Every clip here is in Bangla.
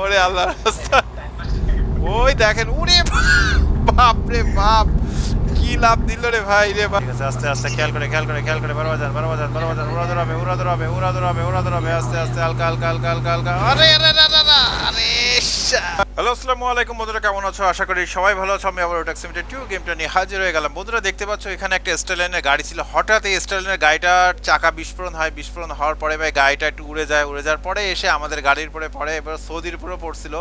ওরে আল্লাহ রাস্তা। ওই দেখেন উরে বাপ রে বাপ কি লাভ দিল রে ভাই রে ভাই। ঠিক আছে আস্তে আস্তে খেয়াল করে খেয়াল করে খেয়াল করে বারবার যান বারবার যান বারবার যান উড়া ধরাবে উড়া ধরাবে উড়া ধরাবে উড়া ধরাবে আস্তে আস্তে হালকা হালকা হালকা হালকা হালকা। আরে আরে হ্যালো, আসসালামু আলাইকুম বন্ধুরা, কেমন আছো? আশা করি সবাই ভালো আছো। আমি আবার ট্যাক্সি মিটার টু গেমটা নিয়ে হাজির হয়ে গেলাম। বন্ধুরা, দেখতে পাচ্ছ, এখানে একটা স্টাইলাইনের গাড়ি ছিল। হঠাৎ এই স্টাইলাইনের গাড়িটার চাকা বিস্ফোরণ হয়। বিস্ফোরণ হওয়ার পরে ভাই গাড়িটা একটু উড়ে যায়। উড়ে যাওয়ার পরে এসে আমাদের গাড়ির উপরে পড়ে, এবার সৌদির উপরে পড়ছিল।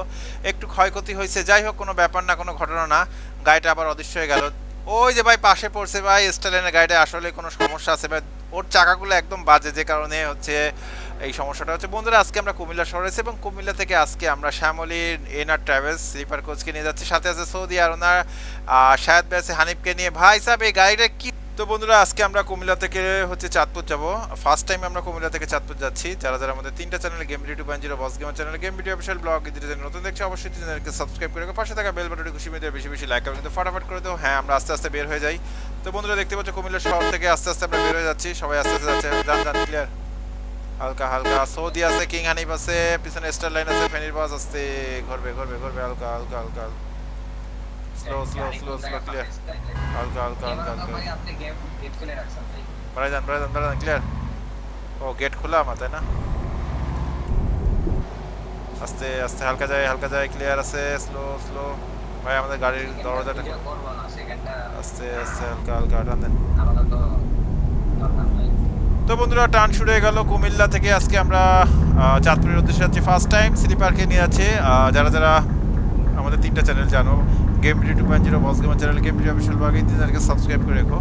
একটু ক্ষয়ক্ষতি হয়েছে। যাই হোক, কোনো ব্যাপার না, কোনো ঘটনা না। গাড়িটা আবার অদৃশ্য হয়ে গেল। ওই যে ভাই পাশে পড়ছে ভাই স্টাইলাইনের গাড়িটা। আসলে কোনো সমস্যা আছে ভাই। ওর চাকাগুলো একদম বাজে, যে কারণে হচ্ছে এই সমস্যাটা হচ্ছে। বন্ধুরা, আজকে আমরা কুমিল্লা শহরে আছি এবং কুমিল্লা থেকে আজকে আমরা শ্যামলীর এনার ট্রাভেলস স্লিপার কোচকে নিয়ে যাচ্ছি। সাথে আছে সৌদি আর ওনার শায়াদ ভাই হানিফকে নিয়ে। ভাই সাহেব, এই গাড়িটা কি? তো বন্ধুরা, আজকে আমরা কুমিল্লা থেকে হচ্ছে চাঁদপুর যাব। ফার্স্ট টাইম আমরা কুমিল্লা থেকে চাঁদপুর যাচ্ছি। যারা যারা আমাদের তিনটা channel game video two point zero boss gamer channel game video official blog যদি চ্যানেল নতুন দেখছ, অবশ্যই চ্যানেলকে সাবস্ক্রাইব করে পাশে থাকা বেল বাটনটি খুশি মেয়েদের বেশি বেশি লাইক কিন্তু ফটাফট করে দাও। হ্যাঁ আমরা আস্তে আস্তে বের হয়ে যাই। তো বন্ধুরা, দেখতে পাচ্ছ কুমিল্লা শহর থেকে আস্তে আস্তে আমরা বের হয়ে যাচ্ছি। সবাই আস্তে আস্তে যাচ্ছে। যান যান ক্লিয়ার হালকা হালকা। সৌদি আছে কিং হানিফ আছে পিছনে স্টার লাইন আছে ফেনির বাস আসতে ঘুরবে ঘুরবে ঘুরবে হালকা হালকা হালকা। Slow slow slow slow clear হালকা হালকা হালকা হালকা। যান বাড়াই যান বাড়াই ক্লিয়ার ও গেট খোলা আমার তাই না? আস্তে আস্তে হালকা যায় হালকা যায় ক্লিয়ার আছে স্লো স্লো ভাই আমাদের গাড়ির দরজাটা আস্তে আস্তে হালকা হালকা টান দেন তো বন্ধুরা, টান শুরু হয়ে গেল কুমিল্লা থেকে। আজকে আমরা চাঁদপুরের উদ্দেশ্যে যাচ্ছি ফার্স্ট টাইম স্লিপারকে নিয়ে যাচ্ছে। যারা যারা আমাদের তিনটা চ্যানেল জানো game video two point zero boss gamer channel game video official ভাগ এই চ্যানেলকে সাবস্ক্রাইব করে রেখো।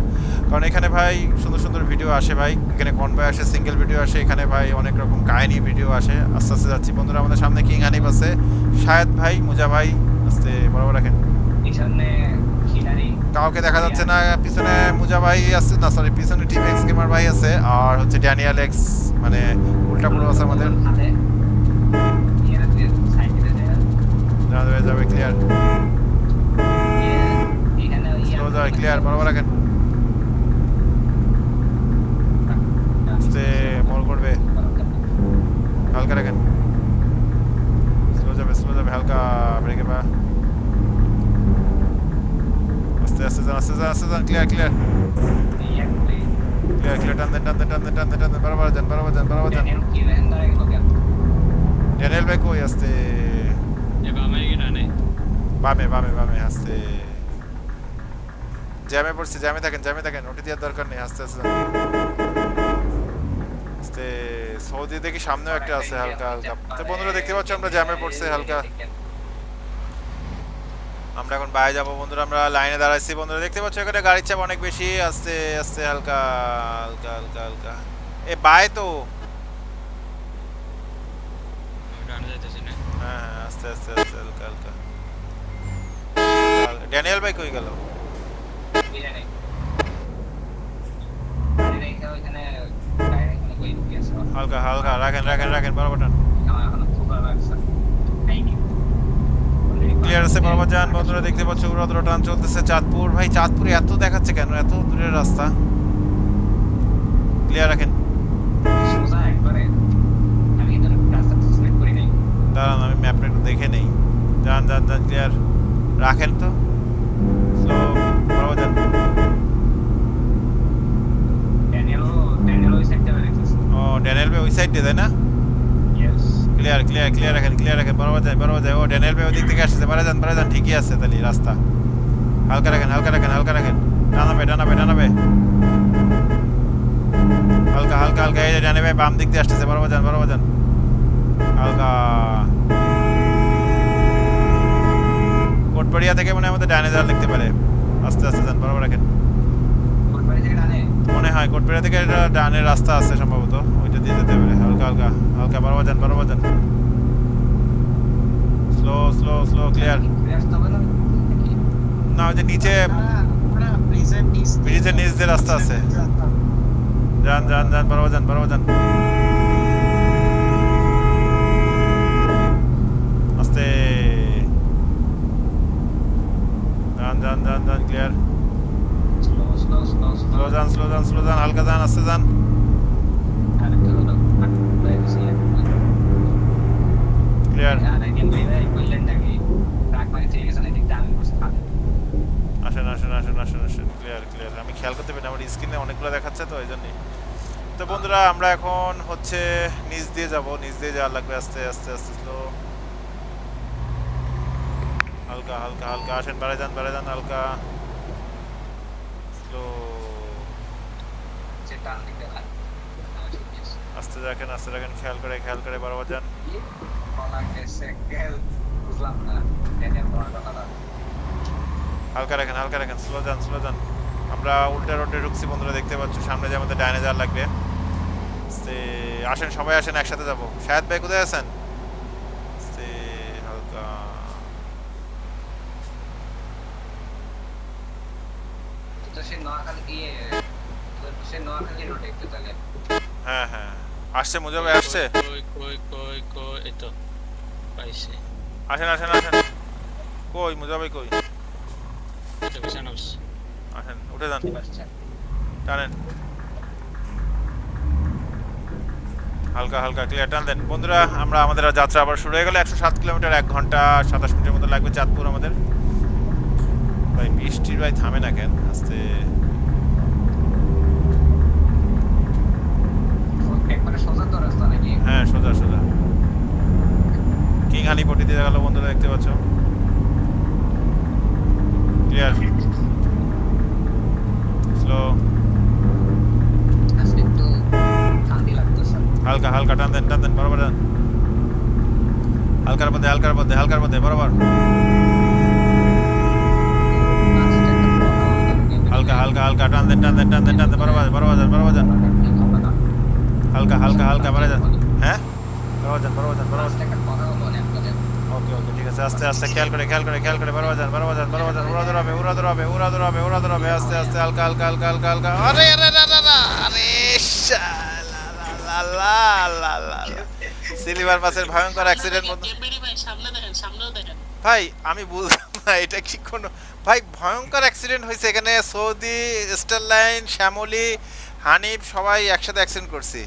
কারণ এখানে ভাই সুন্দর সুন্দর ভিডিও আসে ভাই। এখানে কনভয় আসে সিঙ্গেল ভিডিও আসে, এখানে ভাই অনেক রকম কাহিনী ভিডিও আসে। আস্তে আস্তে যাচ্ছি। বন্ধুরা, আমাদের সামনে কিং হানিফ আছে শায়দ ভাই, মুজা ভাই, আস্তে বরাবর রাখেন। কাউকে দেখা যাচ্ছে না, পিছনে মুজা ভাই আছে, না সরি পিছনে টিম এক্স গেমার ভাই আছে, আর হচ্ছে ড্যানিয়েল এক্স মানে উল্টা পুরো আছে আমাদের। যাবে ক্লিয়ার ক্লিয়ার করবে। হালকা রাখেন। স্লো যাবে স্লো যাবে, হালকা ব্রেকে পা। আস্তে আস্তে যান আস্তে যান আস্তে যান ক্লিয়ার ক্লিয়ার ক্লিয়ার ক্লিয়ার টান দেন টান দেন টান দেন টান দেন টান দেন বরাবর যান বরাবর যান বরাবর যান ড্যানিয়েল ভাই কই আস্তে বামে বামে বামে আস্তে জ্যামে পড়ছে জ্যামে থাকেন জ্যামে থাকেন। ওটি দেওয়ার দরকার নেই আস্তে আস্তে। আস্তে সৌদি দেখি সামনেও একটা আছে হালকা হালকা। তো বন্ধুরা দেখতে পাচ্ছ আমরা জ্যামে পড়ছে হালকা। আমরা এখন বাইরে যাব বন্ধুরা। আমরা লাইনে দাঁড়াইছি বন্ধুরা। দেখতে পাচ্ছ এখানে গাড়ির চাপ অনেক বেশি। আস্তে আস্তে হালকা হালকা হালকা হালকা। এ বাই তো। হ্যাঁ হ্যাঁ আস্তে আস্তে আস্তে হালকা হালকা। ড্যানিয়েল ভাই কই গেল? হালকা হালকা। রাখেন রাখেন রাখেন বরাবর টান ক্লিয়ার আছে বরাবর যান বন্ধুরা দেখতে পাচ্ছ উড়াদুরা টান চলতেছে। চাঁদপুর ভাই চাঁদপুরে এত দেখাচ্ছে কেন? এত দূরের রাস্তা। ক্লিয়ার রাখেন। দাঁড়ান আমি ম্যাপটা একটু দেখে নেই। যান যান যান ক্লিয়ার রাখেন তো। স্লো বরাবর যান ও ড্যানিয়েল ওই সাইড দিয়ে তাই না? ক্লিয়ার ক্লিয়ার ক্লিয়ার রাখেন ক্লিয়ার রাখেন বরাবর যায় বরাবর যায় ও ড্যানিয়েল ভাই ওই দিক থেকে আসছে বারা যান বারা যান ঠিকই আছে তাহলে রাস্তা। হালকা রাখেন হালকা রাখেন হালকা রাখেন। ডানাবে ডানাবে ডানাবে হালকা হালকা হালকা এই ডানে ভাই বাম দিক দিয়ে আসতেছে বরাবর যান বরাবর যান হালকা। কোটবাড়িয়া থেকে মনে হয় আমাদের ডানে যাওয়ার লিখতে পারে। আস্তে আস্তে যান বরাবর রাখেন। মনে হয় কোটবাড়িয়া থেকে ডানের রাস্তা আছে সম্ভবত ওইটা দিয়ে যেতে পারে। হালকা হালকা হালকা বরাবর যান বরাবর যান স্লো স্লো স্লো ক্লিয়ার না ওই যে নিচে ব্রিজের নিচ দিয়ে রাস্তা আছে যান যান যান বরাবর যান বরাবর যান আস্তে যান যান যান যান ক্লিয়ার স্লো যান স্লো যান স্লো যান হালকা যান আস্তে যান ক্লিয়ার আর একদিন ভাইরা বললেন নাকি ট্রাক মারি থেকে গেছেন এদিকটা আমি বসে থাকি আসেন আসেন আসেন আসেন আসেন। ক্লিয়ার ক্লিয়ার আমি খেয়াল করতে পারি আমার স্ক্রিনে অনেকগুলো দেখাচ্ছে তো এই জন্যই তো বন্ধুরা আমরা এখন হচ্ছে নিচ দিয়ে যাব। নিচ দিয়ে যাওয়া লাগবে আস্তে আস্তে আস্তে স্লো হালকা হালকা হালকা। আসেন বেড়ে যান বেড়ে যান হালকা। স্লো আস্তে রাখেন আস্তে রাখেন খেয়াল করে খেয়াল করে বরাবর যান। হালকা রাখেন হালকা রাখেন স্লো যান স্লো যান আমরা উল্টা রোডে ঢুকছি বন্ধুরা দেখতে পাচ্ছ সামনে যে আমাদের ডাইনে যাওয়ার লাগবে। আসেন সবাই আসেন একসাথে যাব। শায়দ ভাই কোথায় আছেন? হালকা। হ্যাঁ হ্যাঁ। আসছে মুজব আসছে কই কই কই কই এই তো পাইছি। আসেন আসেন আসেন। কই মুজব ভাই কই বসে আসেন উঠে যান। টানেন। হালকা হালকা ক্লিয়ার টান দেন। বন্ধুরা আমরা আমাদের যাত্রা আবার শুরু হয়ে গেল। একশো সাত কিলোমিটার এক ঘণ্টা সাতাশ মিনিটের মতো লাগবে চাঁদপুর আমাদের। ভাই বৃষ্টির ভাই থামে না কেন? আস্তে। হ্যাঁ সোজা সোজা। কিং হানি পটি দিয়ে গেল বন্ধুরা দেখতে পাচ্ছ? ক্লিয়ার স্লো হালকা হালকা টান দেন টান দেন বরাবর টান। হালকার মধ্যে হালকার মধ্যে হালকার মধ্যে বরাবর। হালকা হালকা হালকা টান দেন টান দেন টান দেন টান দেন বরাবর বরাবর যান বরাবর যান। হালকা হালকা হালকা বাড়া যান। হ্যাঁ? বরাবর যান বরাবর যান বরাবর আছে আস্তে আস্তে খেয়াল করে খেয়াল করে খেয়াল করে বরাবর যান বরাবর যান বরাবর যান উড়া দৌড়াবে উড়া দৌড়াবে উড়া দৌড়াবে উড়া দৌড়াবে আস্তে আস্তে হালকা হালকা হালকা হালকা হালকা আরে আরে আরে সিলিভার বাসের ভয়ঙ্কর অ্যাক্সিডেন্ট ভাই আমি বুঝলাম না এটা কি কোনো ভাই ভয়ঙ্কর অ্যাক্সিডেন্ট হয়েছে এখানে সৌদি স্টারলাইন শ্যামলি হানিফ সবাই একসাথে অ্যাক্সিডেন্ট করছি।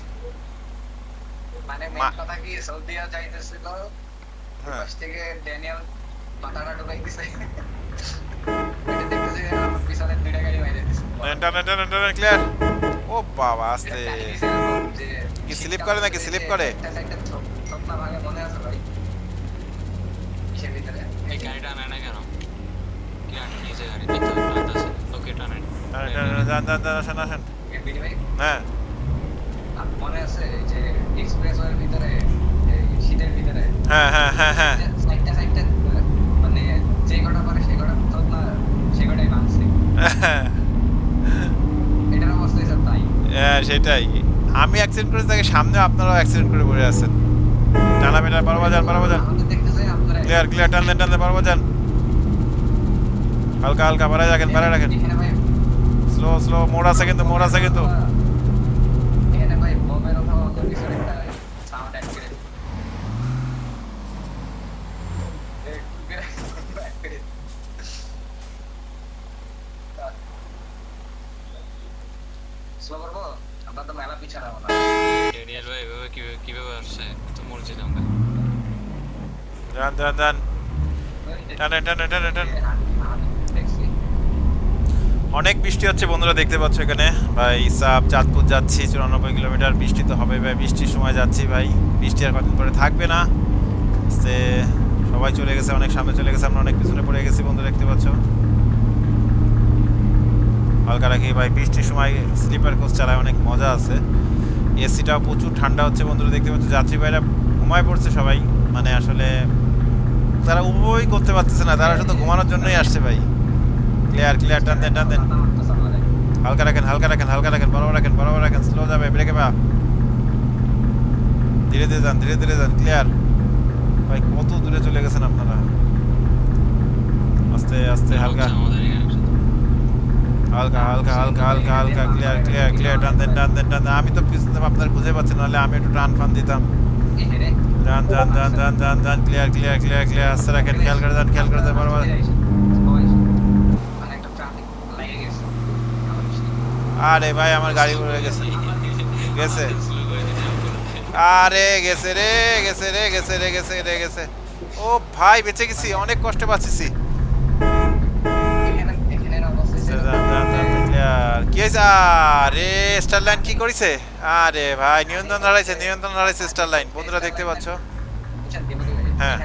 মানে কথা কি সৌদিয়া যাইতেছিল পাশ থেকে ড্যানিয়েল মাথাটা ঢুকাই দিছে। এটা দেখতেছি যে দুইটা গাড়ি বাইরে দিছে ক্লিয়ার ও বাবা আস্তে। কি slip করে নাকি? slip করে? স্বপ্না ভাগে মনে আছে ভাই। কিসের ভিতরে? এই গাড়িটা আনে না কেন? কি আনে নিজে গাড়ি দেখতে ওকে আসেন আসেন। হ্যাঁ। আর মনে আছে এই যে এক্সপ্রেস ওয়ের ভিতরে শীতের ভিতরে। হ্যাঁ হ্যাঁ হ্যাঁ হ্যাঁ। সাইডটা সাইডটা মানে যে কটা পারে সে কটা স্বপ্না সে কটাই ভাঙছে এটার অবস্থা হিসাব তাই। হ্যাঁ সেটাই। আমি অ্যাক্সিডেন্ট তাকে সামনে আপনারাও অ্যাক্সিডেন্ট করে পড়ে আছেন। টানা মেলা বরাবর যান আপনারা। ক্লিয়ার ক্লিয়ার টান দেন টান দেন যান হালকা হালকা বাড়ায় রাখেন বাড়ায় রাখেন। স্লো স্লো মোড় আছে কিন্তু মোড় আছে কিন্তু এখানে ভাই বমের অথবা অন্য কিছুর একটা সাউন্ড অ্যাড করে স্লো করব আমরা তো মেলা পিছানো না ড্যানিয়েল ভাই এভাবে কীভাবে কীভাবে আসছে তো মরছি আমরা যান যান টানেন টানেন টানেন টানেন দেখছি অনেক বৃষ্টি হচ্ছে বন্ধুরা, দেখতে পাচ্ছ এখানে। ভাই সাপ চাঁদপুর যাচ্ছি, চুরানব্বই কিলোমিটার। বৃষ্টি তো হবে ভাই, বৃষ্টির সময় যাচ্ছি ভাই। বৃষ্টি আর কদিন পরে থাকবে না। সে সবাই চলে গেছে, অনেক সামনে চলে গেছে, আমরা অনেক পিছনে পড়ে গেছি বন্ধুরা, দেখতে পাচ্ছ। হালকা রাখি ভাই, বৃষ্টির সময় স্লিপার কোচ চালায়, অনেক মজা আছে। এসিটাও প্রচুর ঠান্ডা হচ্ছে বন্ধুরা, দেখতে পাচ্ছ। যাত্রী ভাইরা ঘুমায় পড়ছে সবাই মানে আসলে তারা উপভোগই করতে পারতেছে না তারা শুধু ঘুমানোর জন্যই আসছে ভাই। ক্লিয়ার ক্লিয়ার টান দেন টান দেন। হালকা রাখেন হালকা রাখেন হালকা রাখেন বরাবর রাখেন বরাবর রাখেন স্লো যাবে ব্রেকে পা ধীরে ধীরে যান ধীরে ধীরে যান ক্লিয়ার ভাই কত দূরে চলে গেছেন আপনারা? আস্তে আস্তে হালকা। হালকা হালকা হালকা হালকা হালকা ক্লিয়ার ক্লিয়ার ক্লিয়ার টান দেন টান দেন টান দেন। আমি তো পিছনে আপনার খুঁজে পাচ্ছি নাহলে আমি একটু টান ফান দিতাম। যান যান যান যান যান যান ক্লিয়ার ক্লিয়ার ক্লিয়ার ক্লিয়ার আস্তে রাখেন খেয়াল করে যান খেয়াল করে যান বরাবর আরে ভাই আমার গাড়ি উড়ে গেছে। গেছে। আরে গেছে রে গেছে রে গেছে রে গেছে রে গেছে। ও ভাই বেঁচে গেছি অনেক কষ্টে বাঁচিছি। ক্লিয়ার কি হয়েছে? আরে স্টার লাইন কি করেছে? আরে ভাই, নিয়ন্ত্রণ হারাইছে নিয়ন্ত্রণ হারাইছে স্টার লাইন বন্ধুরা দেখতে পাচ্ছ? হ্যাঁ।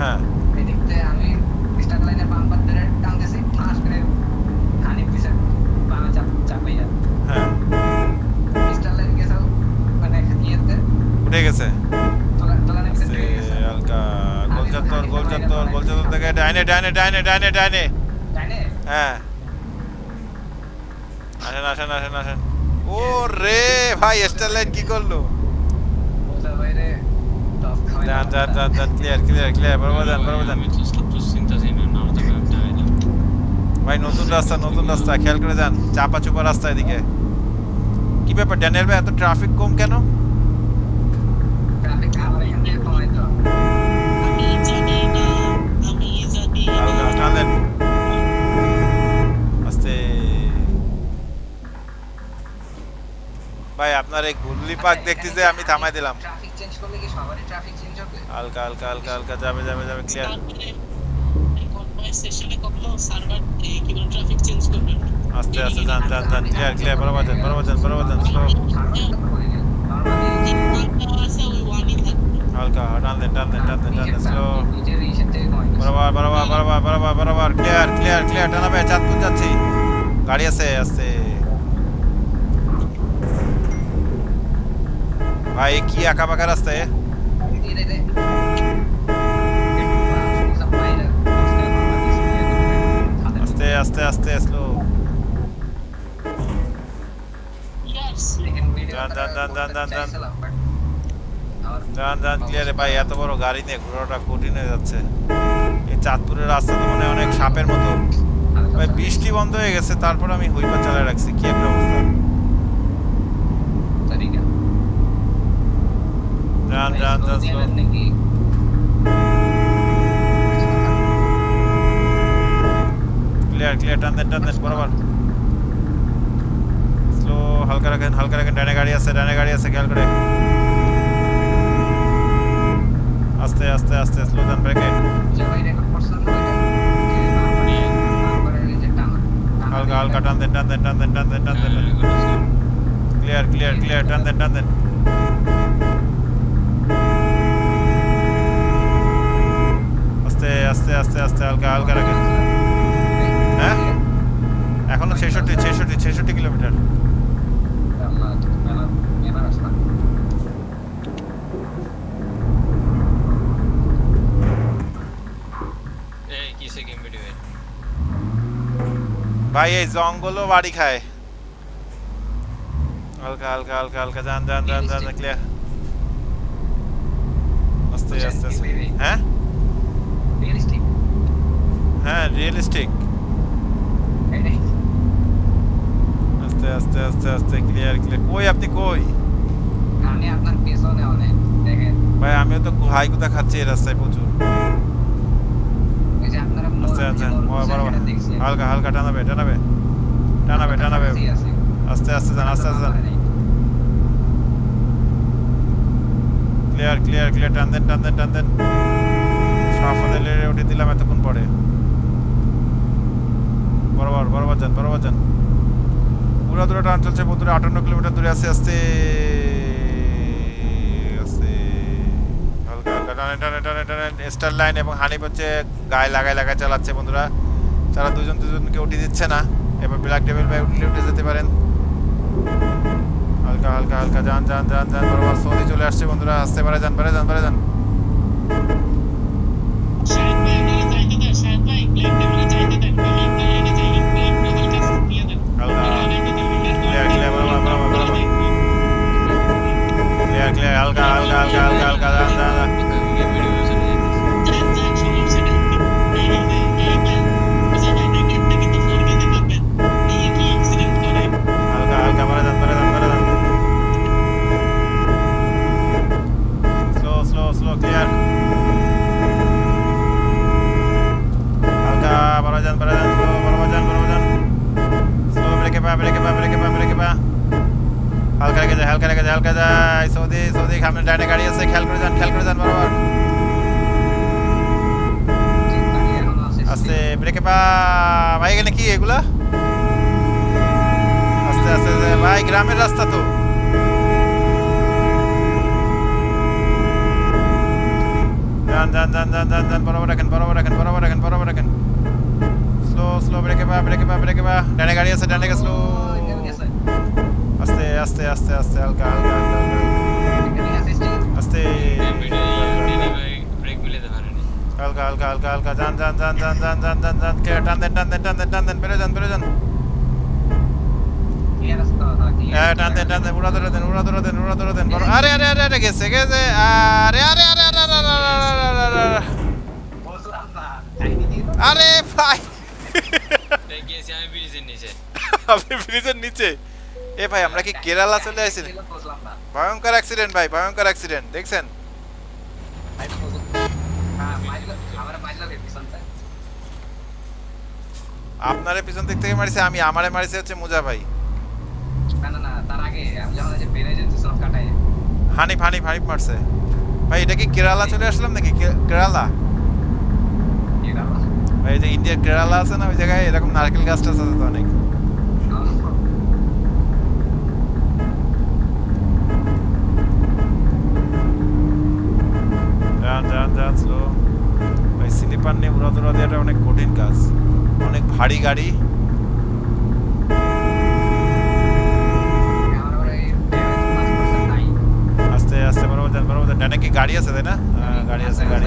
হ্যাঁ। আমি স্টার লাইনে বাম্পার ধরে টানতেছি ঠাস করে খানি পিছে বামে হ্যাঁ। স্টার লাইন গেছে মানে ইয়েতে উঠে গেছে। চত্বর গোল চত্বর গোল চত্বর থেকে ডাইনে ডাইনে ডাইনে ডাইনে ডাইনে। হ্যাঁ। আসেন আসেন আসেন আসেন। ও রে ভাই স্টার লাইন কি করল? যান যান যান যান ক্লিয়ার ক্লিয়ার ক্লিয়ার বরাবর যান বরাবর যান ভাই নতুন রাস্তা নতুন রাস্তা খেয়াল করে যান চাপা চুপা রাস্তা এদিকে। কি ব্যাপার ড্যানিয়েল ভাই এত ট্রাফিক কম কেন? টানেন আস্তে ভাই আপনার এই গুল্লি পাক দেখতে যে আমি থামাই দিলাম। ট্রাফিক চেঞ্জ করলে কি সবারই ট্রাফিক চেঞ্জ হবে? হালকা হালকা হালকা হালকা যাবে যাবে যাবে ক্লিয়ার সেশনে কখনো সার্ভার কি ট্রাফিক চেঞ্জ করবে আস্তে আস্তে যান যান যান ক্লিয়ার ক্লিয়ার বরাবর যান বরাবর যান বরাবর যান হালকা টান দেন টান দেন টান দেন টান দেন স্লো। বরাবর বরাবর বরাবর বরাবর বরাবর। ক্লিয়ার ক্লিয়ার ক্লিয়ার টানাবে চাঁদপুর যাচ্ছি। গাড়ি আছে আস্তে ভাই কি আঁকা বাঁকা রাস্তা আস্তে আস্তে আস্তে স্লো ইয়ার্স দেখেন ভিডিও যান, যান, যান, যান, যান, ক্লিয়ারে ভাই এত বড় গাড়ি নিয়ে ঘোরাটা কঠিন হয়ে যাচ্ছে। এই চাঁদপুরের রাস্তা তো মনে অনেক সাপের মতো। ভাই বৃষ্টি বন্ধ হয়ে গেছে তারপর আমি হুইপার চালায় রাখছি। কি একটা অবস্থা। যান যান যান নাকি? ক্লিয়ার ক্লিয়ার টান দেন টান দেন বরাবর। স্লো হালকা রাখেন হালকা রাখেন। ডানে গাড়ি আছে ডানে গাড়ি আছে খেয়াল করে। আস্তে আস্তে আস্তে স্লো যান ব্রেকে যে ভাই record করছেন না ওইটা? যে নাম্বারে- নাম্বারের এই যে টানা- টানা হালকা দিয়ে হালকা টান দেন টান দেন টান দেন টান দেন টান দেন হ্যাঁ, ক্লিয়ার ক্লিয়ার ক্লিয়ার টান দেন টান দেন এই জঙ্গলও বাড়ি খায়। হালকা হালকা হালকা হালকা যান যান যান যান ক্লিয়ার আস্তে আস্তে আস্তে। হ্যাঁ? হ্যাঁ রিয়েলিস্টিক আস্তে আস্তে আস্তে আস্তে ক্লিয়ার ক্লিয়ার কই আপনি কই? আমি আপনার পেছনে অনেক দেখেন। ভাই আমিও তো হাই কুদা খাচ্ছি এই রাস্তায় প্রচুর। ও, বসে বরাবর। হালকা হালকা টানাবে টানাবে। টানাবে টানাবে। আস্তে আস্তে যান আস্তে আস্তে ক্লিয়ার ক্লিয়ার ক্লিয়ার টান দেন টান দেন টান দেন। সাফাদের উঠে দিলাম এতক্ষণ পরে। বরাবর বরাবর যান বরাবর যান। পুরো দূরে টান চলছে বন্ধুরা আটান্ন কিলোমিটার দূরে আস্তে আস্তে। টানে টানে টানে টানে স্টার লাইন এবং হানিফ হচ্ছে গায়ে লাগায় লাগায় চালাচ্ছে বন্ধুরা তারা দুজন দুজনকে উঠিয়ে দিচ্ছে না এবার ব্ল্যাক টেবিল বাই উঠলে উঠে যেতে পারেন হালকা হালকা হালকা যান যান যান যান বরাবর সৌদি চলে আসছে বন্ধুরা আসতে পারে যান পারে যান পারে যান ভাই আপনারা যাইতে দেন শাহেদ ভাই ব্ল্যাক টেবিলে para allá, para allá, para allá, para allá. Slow break pa, break pa, break pa, break pa. হালকা রেখে যায় হালকা রেখে যায় হালকা যায়। সৌদি সৌদি সামনে ডাইনে গাড়ি আছে খেয়াল করে যান খেয়াল করে যান বরাবর আস্তে ব্রেকে পা। ভাই এখানে কি এগুলা? আস্তে আস্তে। ভাই গ্রামের রাস্তা তো। যান যান যান যান যান যান বরাবর রাখেন বরাবর রাখেন বরাবর রাখেন বরাবর রাখেন। স্লো স্লো ব্রেকে পা ব্রেকে পা ব্রেকে পা ডানে গাড়ি আছে ডানে স্লো আস্তে আস্তে আস্তে আস্তে হালকা হালকা। আস্তে হালকা হালকা হালকা হালকা যান যান যান যান যান যান যান যান কে টান দেন টান দেন টান দেন টান দেন বেরো যান বেরো যান হ্যাঁ টান দেন টান দেন উড়া ধরে দেন উড়া ধরে দেন উড়া ধরে দেন আরে আরে আরে আরে গেছে গেছে আরে আরে আরে আরে আরে আরে, আরে, আরে, আরে, আরে, আরে ভাই গিয়েছি আমি ব্রিজের নিচে আপনি ব্রিজের নিচে। এ ভাই আমরা কি কেরালা চলে আসছি ভয়ঙ্কর অ্যাক্সিডেন্ট ভাই ভয়ঙ্কর অ্যাক্সিডেন্ট দেখছেন? আপনারে পিছন দিক থেকে মারিছে আমি আমারে মারিছে হচ্ছে মুজা ভাই। হানিফ হানিফ হানিফ মারছে। ভাই এটা কি কেরালা চলে আসলাম নাকি? কেরালা? ভাই যে ইন্ডিয়ার কেরালা আছে না ওই জায়গায় এরকম নারকেল গাছ টাছ আছে তো অনেক। যান যান যান স্লিপার নিয়ে উড়া দুরা দেওয়াটা অনেক কঠিন কাজ। অনেক ভারী গাড়ি। আস্তে আস্তে, বরাবর যান বরাবর যান। ডানে গাড়ি আছে, তাই না? গাড়ি আছে, গাড়ি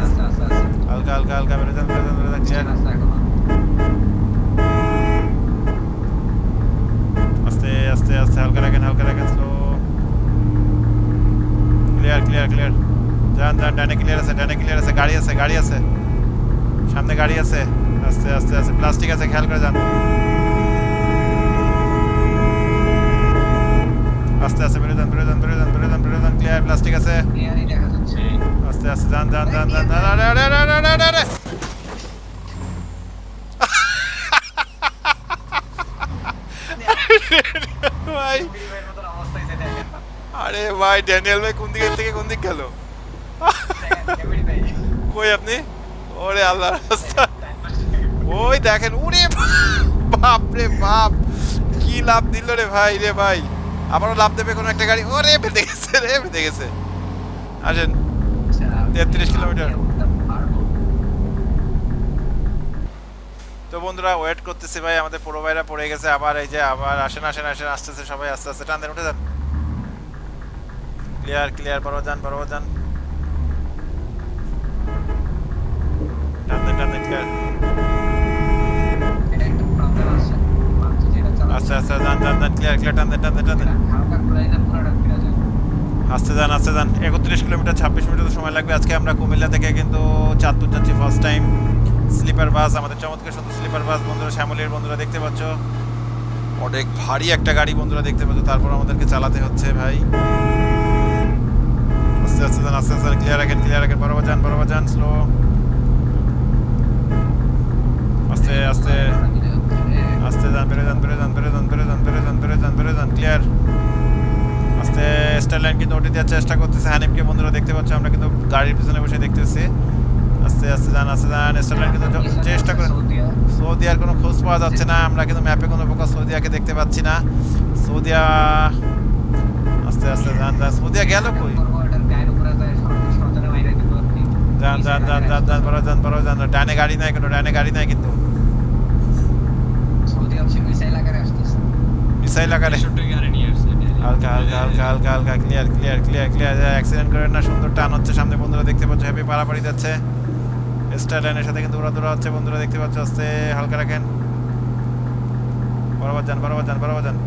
হালকা হালকা হালকা বেরো যান বেরো যান বেরো যান। আস্তে আস্তে আস্তে, হালকা রাখেন হালকা রাখেন স্লো ক্লিয়ার ক্লিয়ার ক্লিয়ার যান যান ডানে ক্লিয়ার আছে ডানে ক্লিয়ার আছে গাড়ি আছে গাড়ি আছে সামনে গাড়ি আছে আস্তে আস্তে আস্তে প্লাস্টিক আছে খেয়াল করে যান আস্তে আস্তে বেরো যান বেরো যান বেরো যান বেরো যান বেরো যান ক্লিয়ার প্লাস্টিক আছে আস্তে আস্তে যান যান যান যান আরে আরে আরে আরে আরে আরে আরে ভাই আরে ভাই ড্যানিয়েল ভাই কোন দিক থেকে কোন দিক গেল কই আপনি? ওরে আল্লাহ রাস্তা। ওই দেখেন ওরে বাপ রে বাপ। কি লাভ দিল রে ভাই রে ভাই। আবারও লাভ দেবে কোনো একটা গাড়ি। ওরে বেঁধে গেছে রে, বেঁধে গেছে। আসেন। 33 কিলোমিটার। তো বন্ধুরা ওয়েট করতেছি ভাই, আমাদের পুরো ভাইরা পড়ে গেছে। আবার এই যে, আবার আসেন আসেন আসেন, আসতেছে সবাই, আস্তে আস্তে। টান দেন, উঠে যান। ক্লিয়ার ক্লিয়ার বড় যান বড় যান। ক্লিয়ার আস্তে আস্তে যান যান যান ক্লিয়ার ক্লিয়ার টান দেন টান দেন টান দেন আস্তে যান আস্তে যান। একত্রিশ কিলোমিটার ছাব্বিশ মিনিট সময় লাগবে। আজকে আমরা কুমিল্লা থেকে কিন্তু চাঁদপুর যাচ্ছি ফার্স্ট টাইম স্লিপার বাস আমাদের চমৎকার সুন্দর স্লিপার বাস বন্ধুরা শ্যামলির বন্ধুরা দেখতে পাচ্ছ। অনেক ভারী একটা গাড়ি বন্ধুরা দেখতে পাচ্ছ। তারপর আমাদেরকে চালাতে হচ্ছে ভাই। আস্তে আস্তে যান আস্তে আস্তে ক্লিয়ার রাখেন ক্লিয়ার রাখেন বরাবর যান বরাবর যান স্লো আস্তে আস্তে আস্তে যান বেরো যান বেরো যান বেরো যান বেরো যান আস্তে স্টার লাইন কিন্তু ওটি দেওয়ার চেষ্টা করতেছে হানিফকে বন্ধুরা দেখতে পাচ্ছ আমরা কিন্তু গাড়ির পিছনে বসে দেখতেছি আস্তে আস্তে যান আস্তে যান স্টার লাইন কিন্তু চেষ্টা করে সৌদিয়ার কোনো খোঁজ পাওয়া যাচ্ছে না আমরা কিন্তু ম্যাপে কোনো প্রকার সৌদিয়াকে দেখতে পাচ্ছি না সৌদিয়া আস্তে আস্তে যান যান সৌদিয়া গেল কই যান যান যান যান যান বড় যান বড় যান ডানে গাড়ি নাই কোনো ডানে গাড়ি নাই কিন্তু মিসাইল আকারে হালকা হালকা হালকা হালকা হালকা clear clear clear clear accident করেন না সুন্দর টান হচ্ছে সামনে বন্ধুরা দেখতে পাচ্ছ হ্যাপি পারাপাড়ি যাচ্ছে। স্টার লাইনের সাথে কিন্তু উড়া দৌড়া হচ্ছে বন্ধুরা দেখতে পাচ্ছ আস্তে হালকা রাখেন। বরাবর যান বরাবর যান বরাবর যান।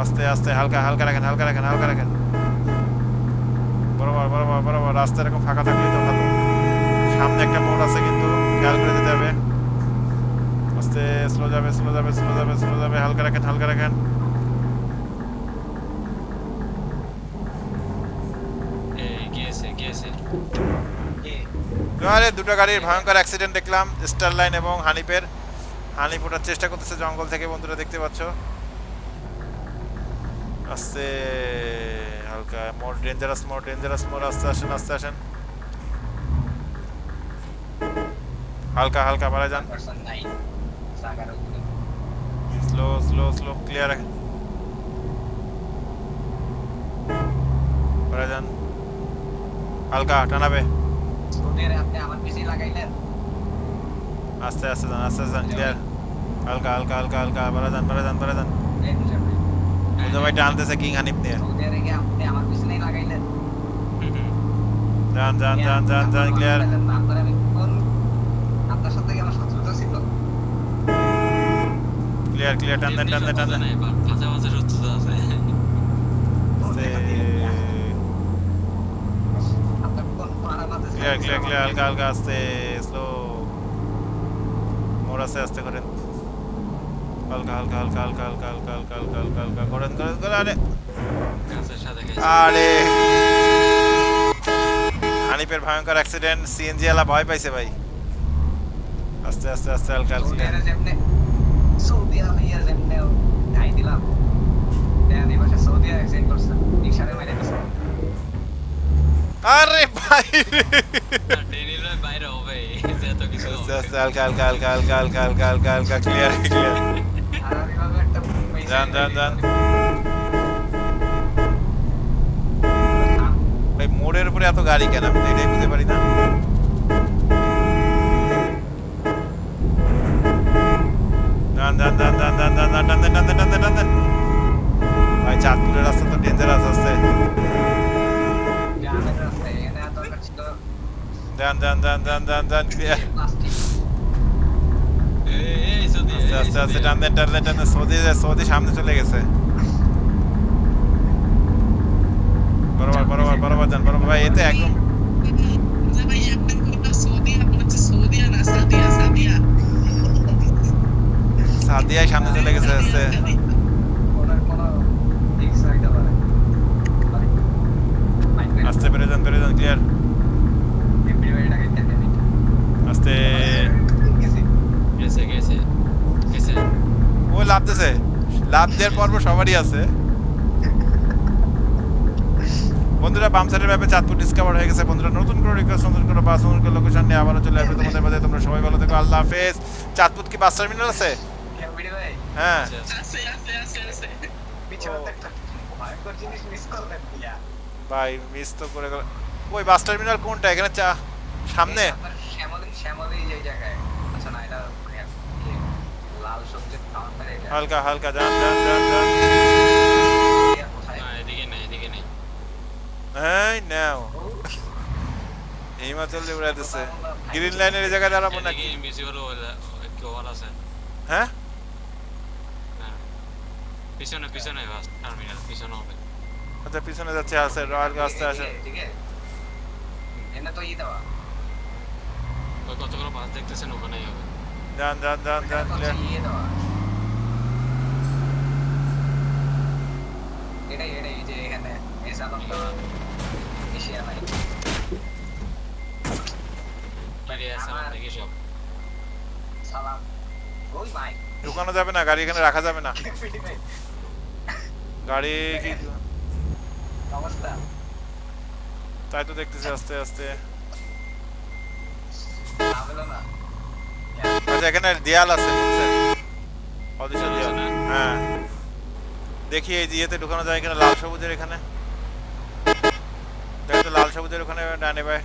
আস্তে আস্তে হালকা হালকা রাখেন হালকা রাখেন হালকা রাখেন। বরাবর বরাবর বরাবর রাস্তা এরকম ফাঁকা থাকলেই তো ভালো। সামনে একটা মোড় আছে কিন্তু খেয়াল করে দিতে হবে। আস্তে স্লো যাবে স্লো যাবে স্লো যাবে স্লো যাবে হালকা রাখেন হালকা রাখেন। আরে দুটো গাড়ির ভয়ঙ্কর অ্যাক্সিডেন্ট দেখলাম স্টার লাইন এবং হানিপের হানিপ ওঠার চেষ্টা করতেছে জঙ্গল থেকে বন্ধুরা দেখতে পাচ্ছ। আস্তে হালকা মোর ডেঞ্জারাস মোর ডেঞ্জারাস মোর আস্তে আসেন আস্তে আসেন। হালকা হালকা পারা যান। zágaro. Slow, slow, slow, clear. Brajan. Alka, turn away. আস্তে আস্তে যান আস্তে যান ক্লিয়ার হালকা হালকা হালকা হালকা বলে যান বলে যান বলে যান বুঝে ভাই টানতেছে কিং হানিপ নিয়ে যান যান যান যান যান ক্লিয়ার ক্লিয়ার ক্লিয়ার টান দেন টান দেন টান দেন পাঁচা পাঁচা সত্যতা আছে মাঝে ক্লিয়ার ক্লিয়ার ক্লিয়ার হালকা হালকা আস্তে স্লো মোর আস্তে আস্তে করেন হালকা হালকা হালকা হালকা হালকা হালকা হালকা হালকা হালকা হালকা করেন করেন করেন আরে আরে হানিফের ভয়ঙ্কর অ্যাক্সিডেন্ট সিএনজি আলা ভয় পাইছে ভাই আস্তে আস্তে আস্তে হালকা হালকা সৌদি আরবে যেমনে ঢাই দিলাম এই বছর সৌদি সেন্ড করছে রিক্সারে মেরে দিছে আরে ভাই ডেনির বাইরে হবে যে কিছু আস্তে আস্তে হালকা হালকা হালকা হালকা হালকা হালকা হালকা হালকা ক্লিয়ার ক্লিয়ার আর আমি ভাবে একটা যান, যান, যান। ভাই মোড়ের উপরে এত গাড়ি কেন আমি তো এটাই বুঝতে পারি না চাঁদপুরের রাস্তা তো ডেঞ্জারাস আছে সদি সৌদি সৌদি সামনে চলে গেছে বরাবর বরাবর বরাবর যান বরাবর ভাই এতে একদম সৌদি আপনার সাদিয়া সাদিয়াই সামনে চলে গেছে আস্তে পারে আস্তে বেড়ে যান বেড়ে যান ক্লিয়ার আস্তে। গেছে গেছে গেছে। ও লাভ দিছে। লাভ দেওয়ার পর্ব সবারই আছে। বন্ধুরা বাম সাইডের ব্যাপে চাঁদপুর ডিসকভার হয়ে গেছে। বন্ধুরা নতুন করে রিকোয়েস্ট নতুন করে বাস নতুন করে লোকেশন নিয়ে আবারও চলে আসবে তোমাদের মাঝে। তোমরা সবাই ভালো থেকো। আল্লাহ হাফেজ। চাঁদপুর কি বাস টার্মিনাল আছে? হ্যাঁ। আছে আছে। আছে আছে পিছনে একটা ভয়ঙ্কর জিনিস মিস করলেন ভাই মিস তো করে গেল। ওই বাস টার্মিনাল কোনটা? এখানে চা সামনে? শ্যামলী শ্যামলী যে জায়গায় আচ্ছা না এটা লাল সবজির কাউন্টার এটা। হালকা হালকা যান যান যান যান। এই নাও। হিমাচল দিয়ে উড়াইতেছে। গ্রিন লাইনের এই জায়গায় দাঁড়াবো নাকি? আছে। হ্যাঁ। পিছনে পিছনে বাস টার্মিনাল পিছনে হবে আচ্ছা পিছনে যাচ্ছে আছে রয়্যাল আস্তে আসেন ঠিক আছে এনে তো ই দেওয়া ওই কতগুলো বাস দেখতেছেন ওখানেই হবে যান যান যান যান দেওয়া এটাই যে এখানে এই এশিয়া নাই সালাম ওই ভাই ঢুকানো যাবে না গাড়ি এখানে রাখা যাবে না গাড়ি কি? তাই তো দেখতেছি আস্তে আস্তে। আচ্ছা এখানে দেয়াল আছে বুঝছেন? অদৃশ্য দেয়াল? হ্যাঁ। দেখি এই ইয়েতে ঢুকানো যায় এখানে লাল সবুজের এখানে। দেখো লাল সবুজের ওখানে ডানে বাই